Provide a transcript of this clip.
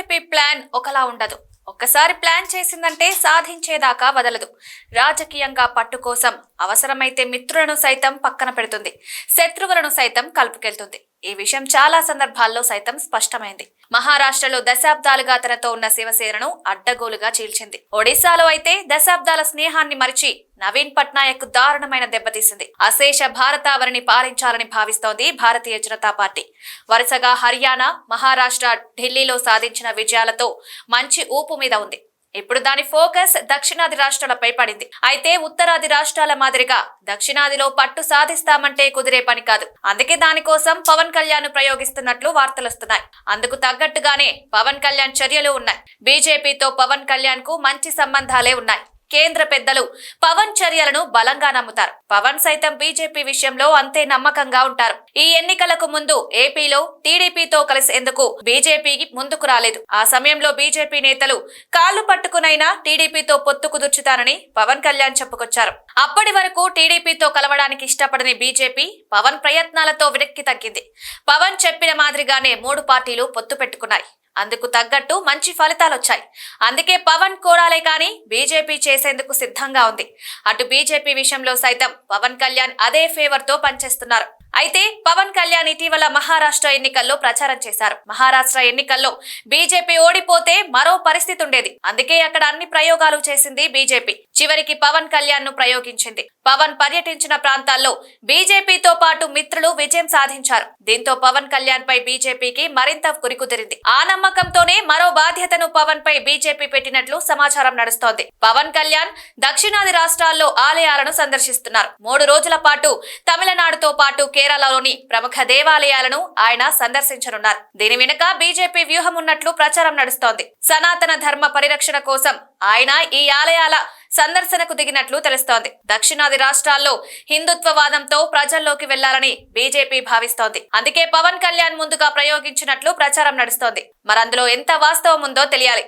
Plan ఒకలా ఉండదు. ఒక్కసారి ప్లాన్ చేసిందంటే సాధించేదాకా వదలదు. రాజకీయంగా పట్టు కోసం అవసరమైతే మిత్రులను సైతం పక్కన పెడుతుంది. శత్రువులను సైతం కలుపుకెళ్తుంది. ఈ విషయం చాలా సందర్భాల్లో సైతం స్పష్టమైంది. మహారాష్ట్రలో దశాబ్దాలుగా తనతో ఉన్న శివసేనను అడ్డగోలుగా చీల్చింది. ఒడిశాలో అయితే దశాబ్దాల స్నేహాన్ని మరిచి నవీన్ పట్నాయక్ దారుణమైన దెబ్బతీసింది. అశేష భారతావరిని పాలించాలని భావిస్తోంది భారతీయ జనతా పార్టీ. వరుసగా హర్యానా మహారాష్ట్ర ఢిల్లీలో సాధించిన విజయాలతో మంచి ఊపు మీద ఉంది. ఇప్పుడు దాని ఫోకస్ దక్షిణాది రాష్ట్రాలపై పడింది. అయితే ఉత్తరాది రాష్ట్రాల మాదిరిగా దక్షిణాదిలో పట్టు సాధిస్తామంటే కుదిరే పని కాదు. అందుకే దానికోసం పవన్ కళ్యాణ్ ప్రయోగిస్తున్నట్లు వార్తలొస్తున్నాయి అందుకు తగ్గట్టుగానే పవన్ కళ్యాణ్ చర్యలు ఉన్నాయి. బీజేపీతో పవన్ కళ్యాణ్కు మంచి సంబంధాలే ఉన్నాయి. కేంద్ర పెద్దలు పవన్ చర్యలను బలంగా నమ్ముతారు. పవన్ సైతం బీజేపీ విషయంలో అంతే నమ్మకంగా ఉంటారు. ఈ ఎన్నికలకు ముందు ఏపీలో టీడీపీతో కలిసేందుకు బీజేపీకి ముందుకు రాలేదు. ఆ సమయంలో బీజేపీ నేతలు కాళ్ళు పట్టుకునైనా టీడీపీతో పొత్తు కుదుర్చుతానని పవన్ కళ్యాణ్ చెప్పుకొచ్చారు. అప్పటి వరకు టీడీపీతో కలవడానికి ఇష్టపడని బీజేపీ పవన్ ప్రయత్నాలతో వెనక్కి తగ్గింది. పవన్ చెప్పిన మాదిరిగానే మూడు పార్టీలు పొత్తు పెట్టుకున్నాయి. అందుకు తగ్గట్టు మంచి ఫలితాలు వచ్చాయి అందుకే పవన్ కోరాలే కానీ బీజేపీ చేసేందుకు సిద్ధంగా ఉంది. అటు బీజేపీ విషయంలో సైతం పవన్ కళ్యాణ్ అదే ఫేవర్తో పనిచేస్తున్నారు. అయితే పవన్ కళ్యాణ్ ఇటీవల మహారాష్ట్ర ఎన్నికల్లో ప్రచారం చేశారు. మహారాష్ట్ర ఎన్నికల్లో బీజేపీ ఓడిపోతే మరో పరిస్థితి ఉండేది. అందుకే అక్కడ అన్ని ప్రయోగాలు చేసింది బీజేపీ. చివరికి పవన్ కళ్యాణ్ను ప్రయోగించింది. పవన్ పర్యటించిన ప్రాంతాల్లో బీజేపీతో పాటు మిత్రులు విజయం సాధించారు. దీంతో పవన్ కళ్యాణ్ పై బీజేపీకి మరింత కురికుదిరింది. ఆ నమ్మకంతోనే మరో బాధ్యతను పవన్ పై బీజేపీ పెట్టినట్లు సమాచారం నడుస్తోంది. పవన్ కళ్యాణ్ దక్షిణాది రాష్ట్రాల్లో ఆలయాలను సందర్శిస్తున్నారు. మూడు రోజుల పాటు తమిళనాడుతో పాటు కేరళలోని ప్రముఖ దేవాలయాలను ఆయన సందర్శించనున్నారు. దీని వెనుక బీజేపీ వ్యూహం ఉన్నట్లు ప్రచారం నడుస్తోంది. సనాతన ధర్మ పరిరక్షణ కోసం ఆయన ఈ ఆలయాల సందర్శనకు దిగినట్లు తెలుస్తోంది. దక్షిణాది రాష్ట్రాల్లో హిందుత్వవాదంతో ప్రజల్లోకి వెళ్ళాలని బీజేపీ భావిస్తోంది. అందుకే పవన్ కళ్యాణ్ ముందుగా ప్రయోగించినట్లు ప్రచారం నడుస్తోంది. మరందులో ఎంత వాస్తవం ఉందో తెలియాలి.